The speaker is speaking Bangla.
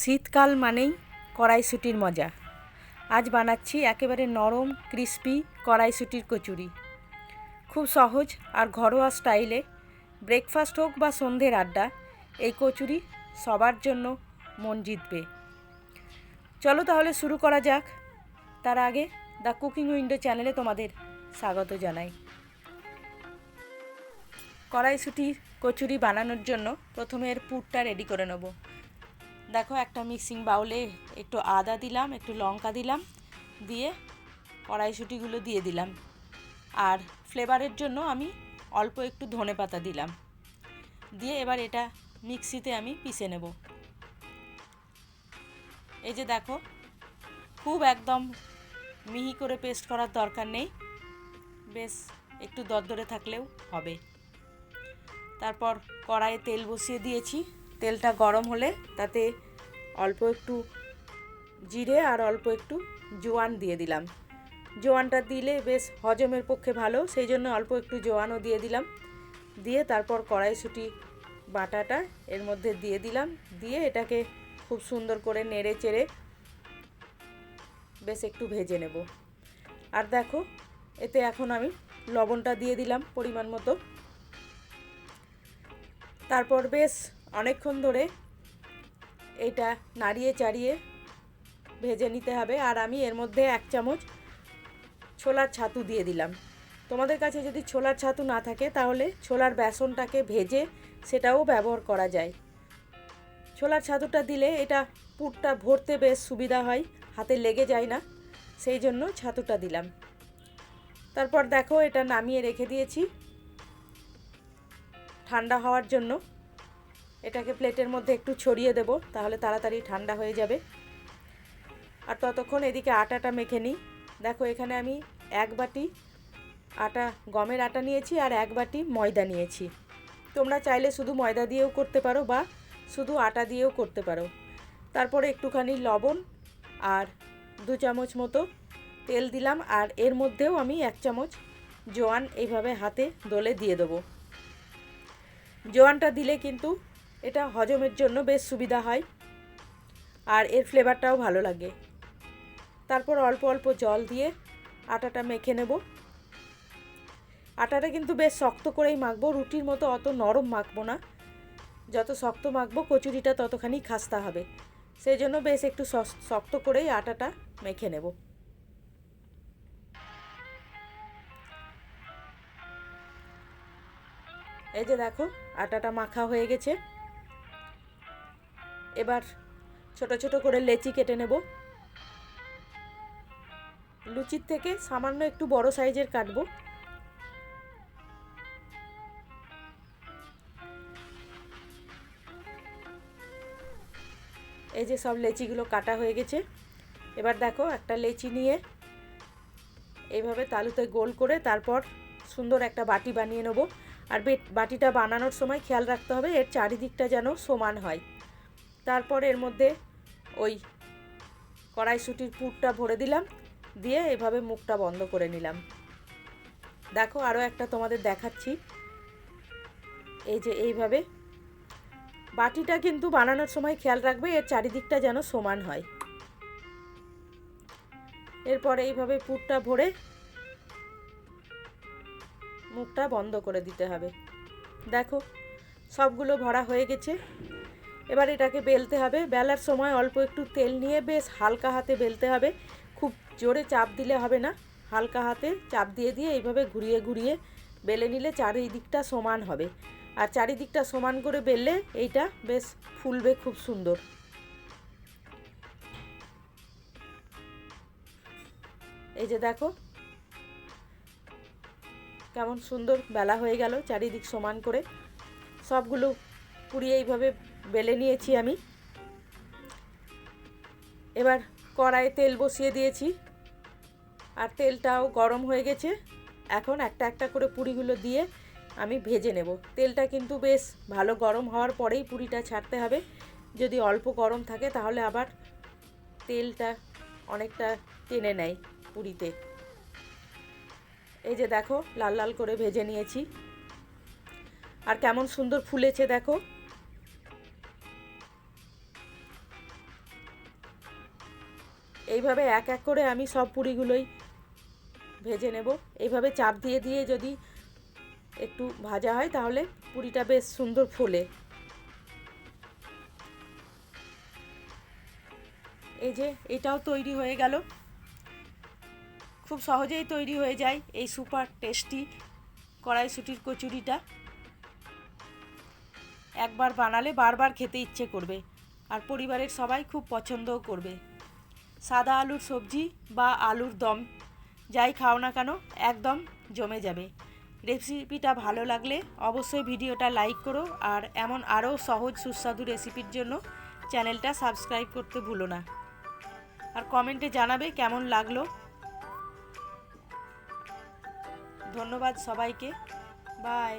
শীতকাল মানেই কড়াইশুটির মজা। আজ বানাচ্ছি একেবারে নরম, ক্রিস্পি কড়াইশুটির কচুরি। খুব সহজ আর ঘরোয়া স্টাইলে ব্রেকফাস্ট হোক বা সন্ধ্যের আড্ডা, এই কচুরি সবার জন্য মন জিতবে। চলো তাহলে শুরু করা যাক। তার আগে দ্য কুকিং উইন্ডো চ্যানেলে তোমাদের স্বাগত জানাই। কড়াইশুটি কচুরি বানানোর জন্য প্রথমে এর পুরটা রেডি করে নেব। দেখো একটা মিক্সিং বাউলে একটু আদা দিলাম, একটু লঙ্কা দিলাম, দিয়ে কড়াইশুটিগুলো দিয়ে দিলাম। আর ফ্লেভারের জন্য আমি অল্প একটু ধনে পাতা দিলাম। দিয়ে এবার এটা মিক্সিতে আমি পিষে নেব। এই যে দেখো, খুব একদম মিহি করে পেস্ট করার দরকার নেই। বেশ একটু দরদরে থাকলেও হবে। তারপর কড়াইয়ে তেল বসিয়ে দিয়েছি। তেলটা গরম হলে তাতে অল্প একটু জিরে আর অল্প একটু জোয়ান দিয়ে দিলাম। জোয়ানটা দিলে বেশ হজমের পক্ষে ভালো, সেই জন্য অল্প একটু জোয়ানও দিয়ে দিলাম। দিয়ে তারপর কড়াইশুটি, বাটাটা এর মধ্যে দিয়ে দিলাম। দিয়ে এটাকে খুব সুন্দর করে নেড়ে চেড়ে বেশ একটু ভেজে নেব। আর দেখো, এতে এখন আমি লবণটা দিয়ে দিলাম পরিমাণ মতো। তারপর বেশ অনেকক্ষণ ধরে এটা নাড়িয়ে চাড়িয়ে ভেজে নিতে হবে আর আমি এর মধ্যে এক চামচ ছোলার ছাতু দিয়ে দিলাম। তোমাদের কাছে যদি ছোলার ছাতু না থাকে তাহলে ছোলার বেসনটাকে ভেজে সেটাও ব্যবহার করা যায়। ছোলার ছাতুটা দিলে এটা পুরটা ভরতে বেশ সুবিধা হয়, হাতে লেগে যায় না, সেই জন্য ছাতুটা দিলাম। তারপর দেখো এটা নামিয়ে রেখে দিয়েছি। ঠান্ডা হওয়ার জন্য এটাকে প্লেটের মধ্যে একটু ছড়িয়ে দেব, তাহলে তাড়াতাড়ি ঠান্ডা হয়ে যাবে। আর ততক্ষণ এদিকে আটাটা মেখে নিই। দেখো, এখানে আমি এক বাটি আটা, গমের আটা নিয়েছি আর এক বাটি ময়দা নিয়েছি। তোমরা চাইলে শুধু ময়দা দিয়েও করতে পারো বা শুধু আটা দিয়েও করতে পারো। তারপরে একটুখানি লবণ আর দু চামচ মতো তেল দিলাম আর এর মধ্যেও আমি এক চামচ জোয়ান এইভাবে হাতে দলে দিয়ে দেবো। জোয়ানটা দিলে কিন্তু এটা হজমের জন্য বেশ সুবিধা হয়। আর এর ফ্লেভারটাও ভালো লাগে। তারপর অল্প অল্প জল দিয়ে আটাটা মেখে নেব। আটাটা কিন্তু বেশ শক্ত করেই মাখবো, রুটির মতো অত নরম মাখবো না। যত শক্ত মাখবো, কচুরিটা ততখানি খাস্তা হবে। সেই জন্য বেশ একটু শক্ত করেই আটাটা মেখে নেব। এই যে দেখো, আটাটা মাখা হয়ে গেছে। এবার ছোট ছোট করে লেচি কেটে নেব। লুচির থেকে সামান্য একটু বড় সাইজের কাটবো। এই যে সব লেচিগুলো কাটা হয়ে গেছে। এবার দেখো একটা লেচি নিয়ে এইভাবে তালুতে গোল করে তারপর সুন্দর একটা বাটি বানিয়ে নেব। আর বাটিটা বানানোর সময় খেয়াল রাখতে হবে এর চারিদিকটা যেন সমান হয়। তারপর এর মধ্যে ওই কড়াইশুটির পুরটা ভরে দিলাম, দিয়ে এভাবে মুখটা বন্ধ করে নিলাম। দেখো আরও একটা তোমাদের দেখাচ্ছি। এই যে এইভাবে বাটিটা কিন্তু বানানোর সময় খেয়াল রাখবে, এর চারিদিকটা যেন সমান হয়। এরপরে এইভাবে পুরটা ভরে মুখটা বন্ধ করে দিতে হবে। দেখো সবগুলো ভরা হয়ে গেছে। এবার এটাকে বেলতে হবে। বেলার সময় অল্প একটু তেল নিয়ে বেশ হালকা হাতে বেলতে হবে। খুব জোরে চাপ দিলে হবে না। হালকা হাতে চাপ দিয়ে দিয়ে এইভাবে ঘুরিয়ে ঘুরিয়ে বেলে নিলে চারিদিকটা সমান হবে। আর চারিদিকটা সমান করে বেললে এইটা বেশ ফুলবে খুব সুন্দর। এই যে দেখো, কেমন সুন্দর বেলা হয়ে গেল চারিদিক সমান করে। সবগুলো পুড়িয়ে এইভাবে বেলে নিয়েছি আমি। এবার কড়াইয়ে তেল বসিয়ে দিয়েছি। আর তেলটাও গরম হয়ে গেছে। এখন একটা একটা করে পুরিগুলো দিয়ে আমি ভেজে নেব। তেলটা কিন্তু বেশ ভালো গরম হওয়ার পরেই পুরিটা ছাড়তে হবে। যদি অল্প গরম থাকে তাহলে আবার তেলটা অনেকটা টেনে নেয় পুরিতে। এই যে দেখো, লাল লাল করে ভেজে নিয়েছি। আর কেমন সুন্দর ফুলেছে দেখো। এইভাবে এক এক করে আমি সব পুরিগুলোই ভেজে নেব। এইভাবে চাপ দিয়ে দিয়ে যদি একটু ভাজা হয় তাহলে পুরিটা বেশ সুন্দর ফোলে। এই যে এটাও তৈরি হয়ে গেল। খুব সহজেই তৈরি হয়ে যায় এই সুপার টেস্টি কড়াইশুটির কচুরিটা। একবার বানালে বারবার খেতে ইচ্ছে করবে। আর পরিবারের সবাই খুব পছন্দও করবে। সাদা আলুর সবজি বা আলুর দম। যাই খাও না কেন, একদম জমে যাবে। রেসিপিটা ভালো লাগলে অবশ্যই ভিডিওটা লাইক করো আর এমন আরও সহজ সুস্বাদু রেসিপির জন্য চ্যানেলটা সাবস্ক্রাইব করতে ভুলো না। আর কমেন্টে জানাবে কেমন লাগল। ধন্যবাদ সবাইকে। বাই।